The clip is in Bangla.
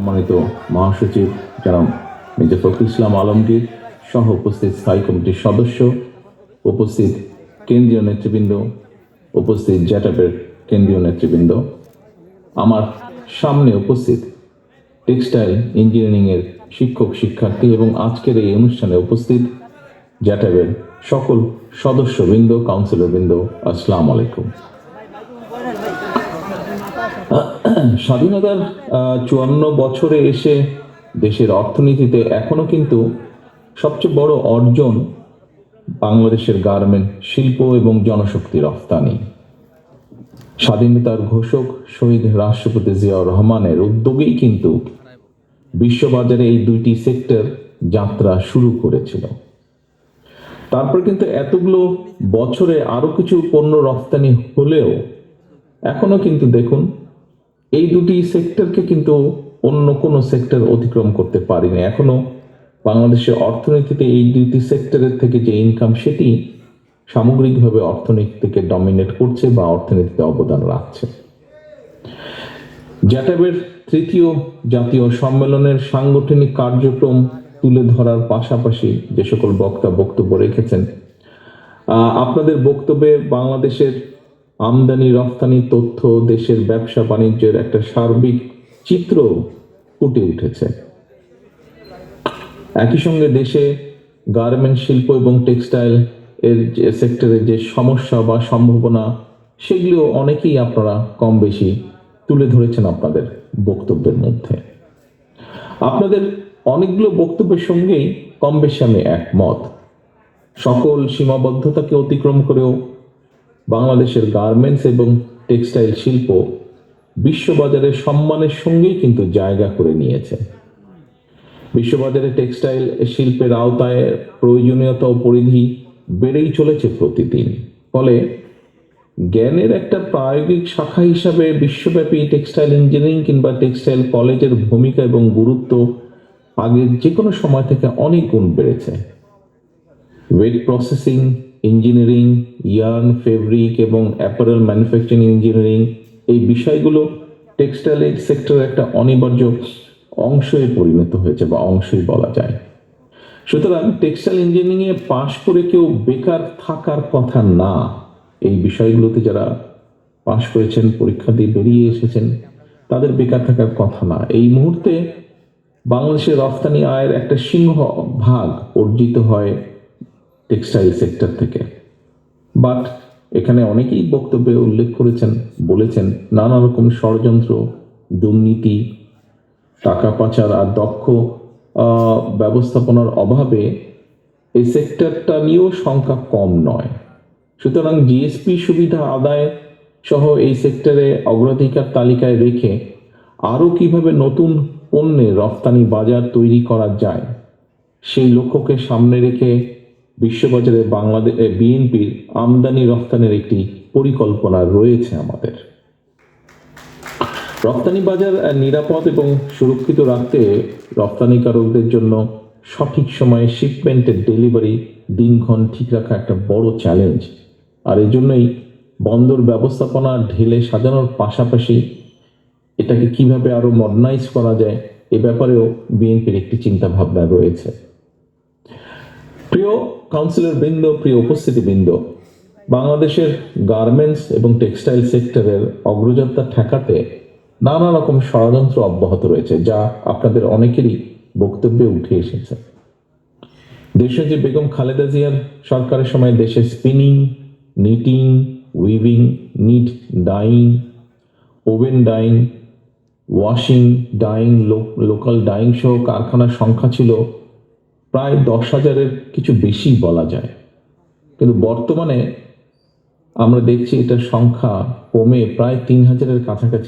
সম্মানিত মহাসচিব জনাব মির্জা ফখরুল ইসলাম আলমগীর, সহ উপস্থিত স্থায়ী কমিটির সদস্য, উপস্থিত কেন্দ্রীয় নেতৃবৃন্দ, উপস্থিত জ্যাটাপের কেন্দ্রীয় নেতৃবৃন্দ, আমার সামনে উপস্থিত টেক্সটাইল ইঞ্জিনিয়ারিং এর শিক্ষক, শিক্ষার্থী এবং আজকের এই অনুষ্ঠানে উপস্থিত জ্যাটাবের সকল সদস্যবৃন্দ, কাউন্সিলরবৃন্দ, আসসালামু আলাইকুম। স্বাধীনতার চুয়ান্ন বছরে এসে দেশের অর্থনীতিতে এখনও কিন্তু সবচেয়ে বড় অর্জন বাংলাদেশের গার্মেন্ট শিল্প এবং জনশক্তি রফতানি। স্বাধীনতার ঘোষক শহীদ রাষ্ট্রপতি জিয়াউর রহমানের উদ্যোগেই কিন্তু বিশ্ববাজারে এই দুইটি সেক্টর যাত্রা শুরু করেছিল। তারপর কিন্তু এতগুলো বছরে আরও কিছু পণ্য রফতানি হলেও এখনও কিন্তু দেখুন এই দুটি সেক্টরকে কিন্তু অন্য কোনো সেক্টর অতিক্রম করতে পারিনি। এখনও বাংলাদেশের অর্থনীতিতে এই দুটি সেক্টরের থেকে যে ইনকাম সেটি সামগ্রিকভাবে অর্থনীতিকে ডমিনেট করছে বা অর্থনীতিতে অবদান রাখছে। জ্যাটাবের তৃতীয় জাতীয় সম্মেলনের সাংগঠনিক কার্যক্রম তুলে ধরার পাশাপাশি যে সকল বক্তা বক্তব্য রেখেছেন আপনাদের বক্তব্যে বাংলাদেশের আমদানি রফতানি তথ্য, দেশের ব্যবসা বাণিজ্যের একটা সার্বিক চিত্র ফুটে উঠেছে। একই সঙ্গে দেশে গার্মেন্ট, শিল্প এবং টেক্সটাইল এর যে সেক্টরের যে সমস্যা বা সম্ভাবনা সেগুলো অনেকেই আপনারা কম বেশি তুলে ধরেছেন আপনাদের বক্তব্যের মধ্যে। আপনাদের অনেকগুলো বক্তব্যের সঙ্গেই কম বেশি আমি একমত। সকল সীমাবদ্ধতাকে অতিক্রম করেও বাংলাদেশের গার্মেন্টস এবং টেক্সটাইল শিল্প বিশ্ববাজারে সম্মানের সঙ্গেই কিন্তু জায়গা করে নিয়েছে। বিশ্ববাজারে টেক্সটাইল শিল্পের আওতায় প্রয়োজনীয়তা ও পরিধি বেড়েই চলেছে প্রতিদিন। ফলে জ্ঞানের একটা প্রায়োগিক শাখা হিসাবে বিশ্বব্যাপী টেক্সটাইল ইঞ্জিনিয়ারিং কিংবা টেক্সটাইল কলেজের ভূমিকা এবং গুরুত্ব আগের যে কোনো সময় থেকে অনেক গুণ বেড়েছে। Wet processing engineering yarn fabric এবং অ্যাপারেল ম্যানুফ্যাকচারিং ইঞ্জিনিয়ারিং এই বিষয়গুলো টেক্সটাইল সেক্টরের একটা অনিবার্য অংশে পরিণত হয়েছে বা অংশই বলা যায়। সুতরাং টেক্সটাইল ইঞ্জিনিয়ারিংয়ে পাশ করে কেউ বেকার থাকার কথা না। এই বিষয়গুলোতে যারা পাশ করেছেন, পরীক্ষা দিয়ে বেরিয়ে এসেছেন, তাদের বেকার থাকার কথা না। এই মুহূর্তে বাংলাদেশের রফতানি আয়ের একটা সিংহ ভাগ অর্জিত হয় টেক্সটাইল সেক্টর থেকে। বাট এখানে অনেকেই বক্তব্যে উল্লেখ করেছেন, বলেছেন, নানা রকম ষড়যন্ত্র, দুর্নীতি, টাকা পাচার আর দক্ষ ব্যবস্থাপনার অভাবে এই সেক্টরটা নিয়েও সংখ্যা কম নয়। সুতরাং জিএসপি সুবিধা আদায় সহ এই সেক্টরে অগ্রাধিকার তালিকায় রেখে আরও কীভাবে নতুন পণ্যের রফতানি বাজার তৈরি করা যায়, সেই লক্ষ্যকে সামনে রেখে বিশ্ববাজারে বাংলাদেশ বিএনপির আমদানি রফতানির একটি পরিকল্পনা রয়েছে আমাদের। রপ্তানি বাজার নিরাপদ এবং সুরক্ষিত রাখতে রপ্তানিকারকদের জন্য সঠিক সময়ে শিপমেন্টের ডেলিভারি দিনক্ষণ ঠিক রাখা একটা বড় চ্যালেঞ্জ আর এই জন্যই বন্দর ব্যবস্থাপনা ঢেলে সাজানোর পাশাপাশি এটাকে কীভাবে আরও মডার্নাইজ করা যায়, এ ব্যাপারেও বিএনপির একটি চিন্তাভাবনা রয়েছে। প্রিয় কাউন্সিলর বৃন্দ, প্রিয় উপস্থিতি বৃন্দ, বাংলাদেশের গার্মেন্টস এবং টেক্সটাইল সেক্টরের অগ্রযাত্রা ঠেকাতে নানা রকম ষড়যন্ত্র অব্যাহত রয়েছে, যা আপনাদের অনেকেরই বক্তব্যে উঠে এসেছে। দেশে যে বেগম খালেদা জিয়ার সরকারের সময় দেশে spinning knitting weaving knit dyeing woven dyeing washing dyeing local dyeing সহ কারখানার সংখ্যা ছিল প্রায় দশ হাজারের কিছু বেশি বলা যায়। কিন্তু বর্তমানে আমরা দেখছি এটার সংখ্যা কমে প্রায় তিন হাজারের কাছাকাছি